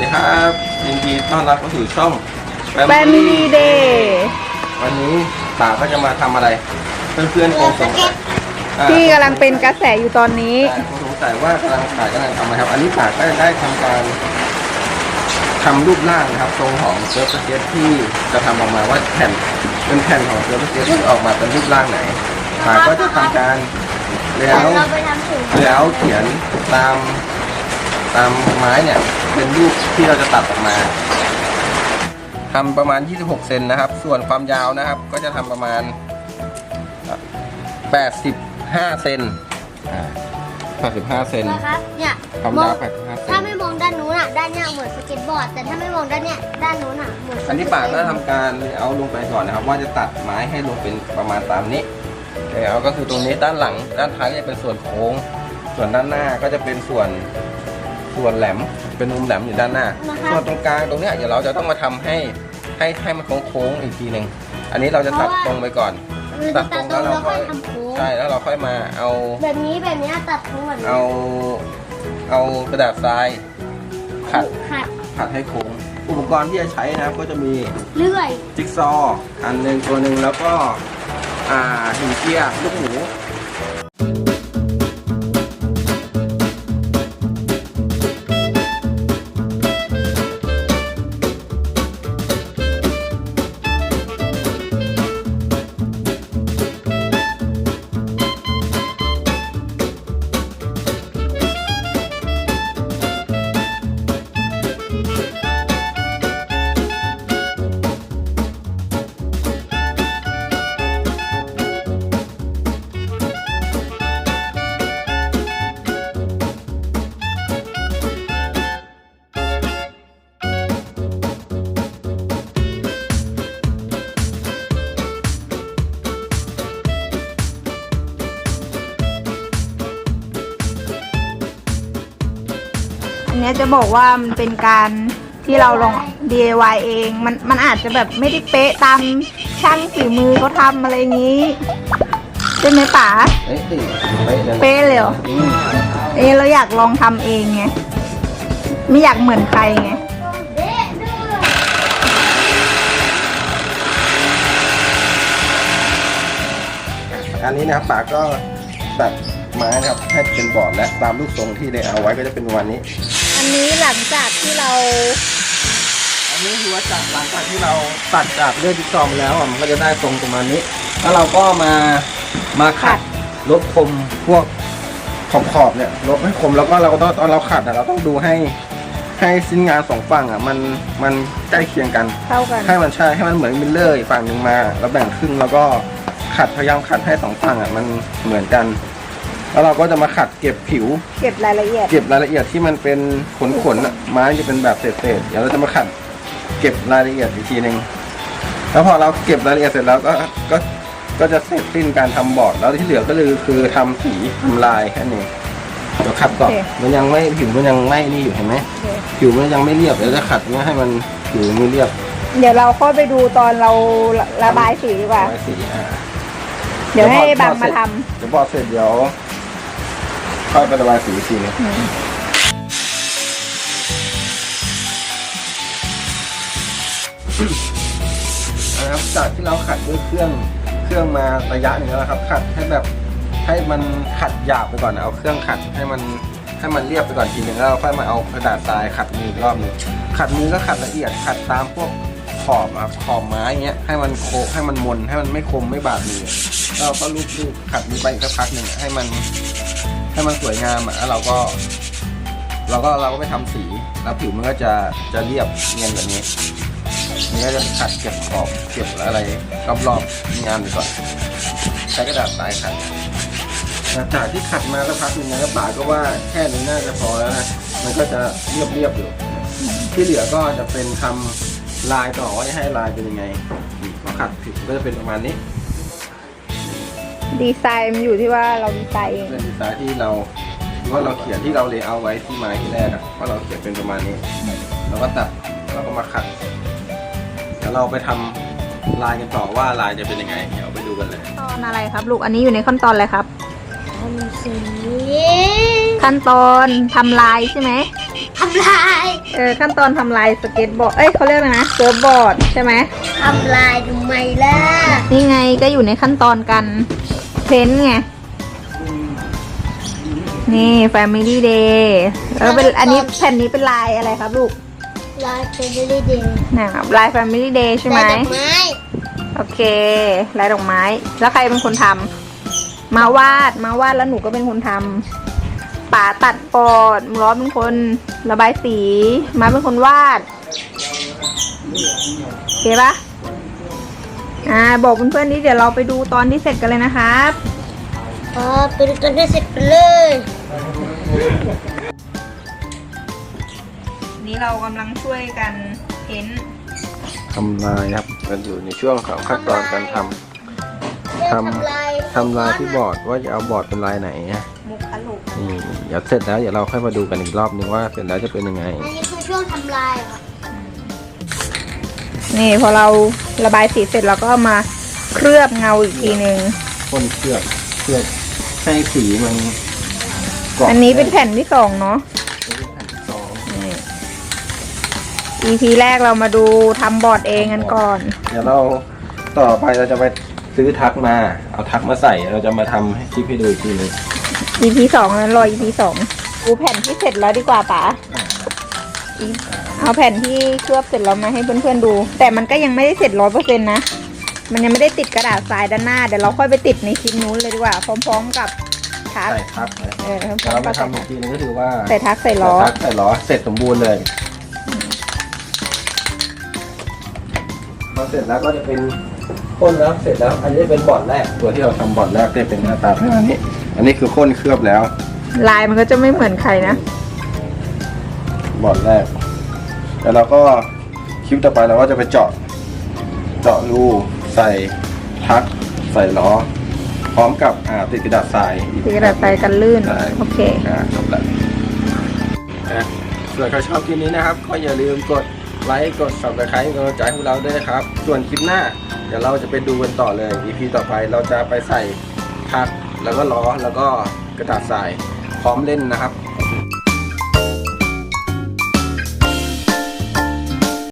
ดีครับยินดีต้อนรับเข้าสู่ช่อง Family Day วันนี้ป่าก็จะมาทำอะไร เพื่อนๆคงสงสัยอ่าที่กำลังเป็นกระแสอยู่ตอนนี้ใช่คงสงสัยว่ากำลังถ่ายกำลังทำอะไรครับ อันนี้ป่าก็ได้ทำการทำรูปร่างนะครับทรงของเซิร์ฟสเก็ตที่จะทำออกมาว่าแผ่นเป็นแผ่นของเซิร์ฟสเก็ตที่ออกมาเป็นรูปร่างไหนป่าก็จะทำการแล้วเราไปทำสูตรแล้วเขียนตาม ตามไม้เนี่ยเป็นรูปที่เราจะตัดออกมาทำประมาณ 26 เซนนะครับ ส่วนความยาวนะครับ ก็จะทำประมาณ 85 เซนอ่า85 เซนนะครับ เนี่ยความมอยางว85เซถ้านไม่มองด้านนู้นอะ ด้านเนี้ยเหมือนสเก็ตบอร์ด แต่ถ้าไม่มองด้านเนี้ย ด้านนู้นอะ เหมือนสเก็ตอันนี้ป่าก็ทำการเอาลงไปก่อนนะครับ ว่าจะตัดไม้ให้ลงเป็นประมาณตามนี้แล้วก็คือตรงนี้ด้านหลัง ด้านท้ายก็จะเป็นส่วนโค้ง ส่วนด้านหน้าก็จะเป็นส่วน ส่วนแหลมเป็นมุมแหลมอยู่ด้านหน้า ส่วนตรงกลางตรงเนี้ยเดี๋ยวเราจะต้องมาทำให้ให้ให้มันโค้งๆอีกทีหนึ่งอันนี้เราจะตัดตรงไปก่อนเราจะตัดตรงแล้วค่อยทำโค้งใช่แล้วเราค่อยมาเอา แบบนี้แบบเนี้ยตัดโค้งแบบนี้เอา เอากระดาษทรายขัดขัดขัดให้โค้งอุปกรณ์ที่จะใช้นะครับก็จะมีเลื่อยจิ๊กซอว์อันหนึ่งตัวหนึ่งแล้วก็อ่าหินเกียร์ลูกหมู นเนี้ยจะบอกว่ามันเป็นการที่เราลอง DIY เอง มันมันอาจจะแบบไม่ได้เป๊ะตามช่างฝีมือเขาทำอะไรอย่างนี้ใช่ไหมป๋าเอ้ยดิเป๊ะเลยเป๊ะเลยเหรออืมเอะเราอยากลองทำเองไงไม่อยากเหมือนใครไงเด็ดดื้ออันนี้นะครับป่าก็ตัดไม้นะครับให้เป็นบอร์ดและตามลูกทรงที่ได้เอาไว้ก็จะเป็นประมาณนี้ อันนี้หลังจากที่เรา อันนี้คือว่าจากหลังจากที่เราตัดจากเลือดจิ๊กซอว์มแล้วอะมันก็จะได้ทรงประมาณนี้ แล้วเราก็มามาขัดลบคมพวกขอบขอบๆเนี่ยลบให้คมแล้วก็เราก็ต้องตอนเราขัดอะเราต้องดูให้ให้สิ้นงานสองฝั่งอะมันมันใกล้เคียงกันเข้ากันให้มันใช่ให้มันเหมือนมิลเลอร์อีกฝั่งหนึ่งมา แล้วแบ่งครึ่งแล้วก็ขัดพยายามขัดให้สองฝั่งอะมันเหมือนกัน แล้วเราก็จะมาขัดเก็บผิว เก็บรายละเอียด เก็บรายละเอียดที่มันเป็นขนขนๆอะไม้จะเป็นแบบเศษๆเดี๋ยวเราจะมาขัดเก็บรายละเอียดอีกทีหนึ่งแล้วพอเราเก็บรายละเอียดเสร็จแล้วก็ก็ก็จะเสร็จสิ้นการทำบอร์ดแล้วที่เหลือก็คือคือทำสีทำลายแค่นี้เดี๋ยวขัดก่อนโอเค มันยังไม่ผิวมันยังไม่นี่อยู่เห็นไหมโอเคผิวมันยังไม่เรียบเดี๋ยวจะขัดเนี้ยให้มันผิวมันเรียบเดี๋ยวเราค่อยไปดูตอนเราระบายสีดีกว่า ไว้สีอ่าเดี๋ยวให้เดี๋ยวพอบังมาเสร็จทเดี๋ยวบอร์ดเสร็จเดี๋ยว ค่อยไประบายสีอีกทีหนึงำอืมนะครับจากที่เราขัดด้วยเครื่องเครื่องมาระยะหนึ่งแล้วนะครับ ขัดให้แบบให้มันขัดหยาบไปก่อนนะเอาเครื่องขัดให้มันให้มันเรียบไปก่อนทีหนึ่งแล้วเราค่อยมาเอากระดาษทรายขัดมืออีกรอบหนึงขัดมือก็ขัดละเอียดขัดตามพวกขอบอะขอบไม้เงี้ยให้มันโคให้มันมนให้มันไม่คมไม่บาดมือแล้วเราก็ลูบๆขัดมือไปอีกสักพักหนึ่งอะให้มัน ให้มันสวยงามอะแล้วเราก็ เราก็เราก็ไปทำสีแล้วผิวมันก็จะจะเรียบเนียนแบบนี้นี่ก็จะขัดเก็บขอบเก็บอะไรรอบๆงานไปก่อนใช้กระดาษทรายขัดหลังจากที่ขัดมาแล้วพักหนึ่งนะป่าก็ว่าแค่นี้น่าจะพอแล้วนะมันก็จะเรียบเรียบๆอยู่ ที่เหลือก็จะเป็นทำลายต่อว่าจะให้ลายเป็นยังไงพอขัดผิดก็จะเป็นประมาณนี้ ดีไซน์มันอยู่ที่ว่าเราดีไซน์เองเป็นดีไซน์ที่เราว่าเราเขียนที่เราเลเยอร์ไว้ที่ไม้ที่แรกอะว่าเราเขียนเป็นประมาณนี้เราก็ตัดแล้วก็มาขัดแล้วเราไปทำลายกันต่อว่าลายจะเป็นยังไง เดี๋ยวไปดูกันเลย ตอนอะไรครับ ลูกอันนี้อยู่ในขั้นตอนอะไรครับทำสีขั้นตอนทำลายใช่ไหมทำลายเออขั้นตอนทำลายสเก็ตบอร์ดเอ้ยเขาเรียกอะไรนะเซิร์ฟบอร์ดใช่ไหมทำลายทำไมล่ะนี่ไงก็อยู่ในขั้นตอนการ เพ้นท์ไง นี่ Family Day แล้วเป็นอันนี้แผ่นนี้เป็นลายอะไรครับลูก ลายเฟเดอรี่เดย์นะครับลาย Family Day ใช่ไหม ลายดอกไม้โอเค ลายดอกไม้ แล้วใครเป็นคนทำ มาวาด มาวาดแล้วหนูก็เป็นคนทำป๋าตัดปอดร้อนเป็นคนระบายสี มาเป็นคนวาดโอเคปะ อ่าบอกเพื่อนๆนี่เดี๋ยวเราไปดูตอนที่เสร็จกันเลยนะครับอ๋อไปดูกันได้เสร็จไปเลย นี่เรากำลังช่วยกันเพ้นท์ทำลายครับกันอยู่ในช่วงของขั้นตอนการทำทำทำลายทำลายที่บอร์ดว่าจะเอาบอร์ดเป็นลายไหนนะมุกอลุกนี่เดี๋ยวเสร็จแล้วเดี๋ยวเราค่อยมาดูกันอีกรอบนึงว่าเสร็จแล้วจะเป็นยังไง อันนี้คือช่วงทำลายเหรอ นี่พอเราระบายสีเสร็จเราก็เอามาเคลือบเงาอีกทีหนึ่งพ่นเคลือบเคลือบให้สีมันกรบอันนี้เป็นแผ่นที่สองเนาะอันนี้แผ่นที่สองนี่ EP แรกเรามาดูทำบอร์ดเองกันก่อน เดี๋ยวเราต่อไปเราจะไปซื้อทักมา เอาทักมาใส่เราจะมาทำให้คลิปให้ดูอีกทีหนึง EP สองนั้นรอ EP สองดูแผ่นที่เสร็จแล้วดีกว่าป๋าอีก เอาแผ่นที่เคลือบเสร็จแล้วมาให้เพื่อนๆดู แต่มันก็ยังไม่ได้เสร็จร้อยเปอร์เซ็นต์นะ มันยังไม่ได้ติดกระดาษทรายด้านหน้าเดี๋ยวเราค่อยไปติดในคลิปนู้นเลยดีกว่า พร้อม ๆ กับทักใส่ทักนะเออพเดี๋ยวร้อเรามๆกัมาบทำอีกทีนึงก็คือว่าใส่ทักใส่ล้อทักใส่ล้อเสร็จสมบูรณ์เลยพอเสร็จแล้วก็จะเป็นพ่นแล้วเสร็จแล้ว อันนี้เป็นบอร์ดแรกตัวที่เราทำบอร์ดแรกได้เป็นหน้าตาแบบนี้ อันนี้คือพ่นเคลือบแล้ว ลายมันก็จะไม่เหมือนใครนะ บอร์ดแรก แล้วเราก็คลิปต่อไปเราก็จะไปเจาะ เจาะรูใส่ทักใส่ล้อ พร้อมกับอ่าติดกระดาษทรายอีติดกระดาษทรายกันลื่นใช่โอเค อ่าจบแล้วนะส่วนใครชอบคลิปนี้นะครับ ก็อย่าลืมกดไลค์ กด subscribe เป็นกำลังใจให้พวกเราด้วยนะครับ ส่วนคลิปหน้า เดี๋ยวเราจะไปดูกันต่อเลย EP ต่อไปเราจะไปใส่ทักแล้วก็ล้อแล้วก็กระดาษทรายพร้อมเล่นนะครับ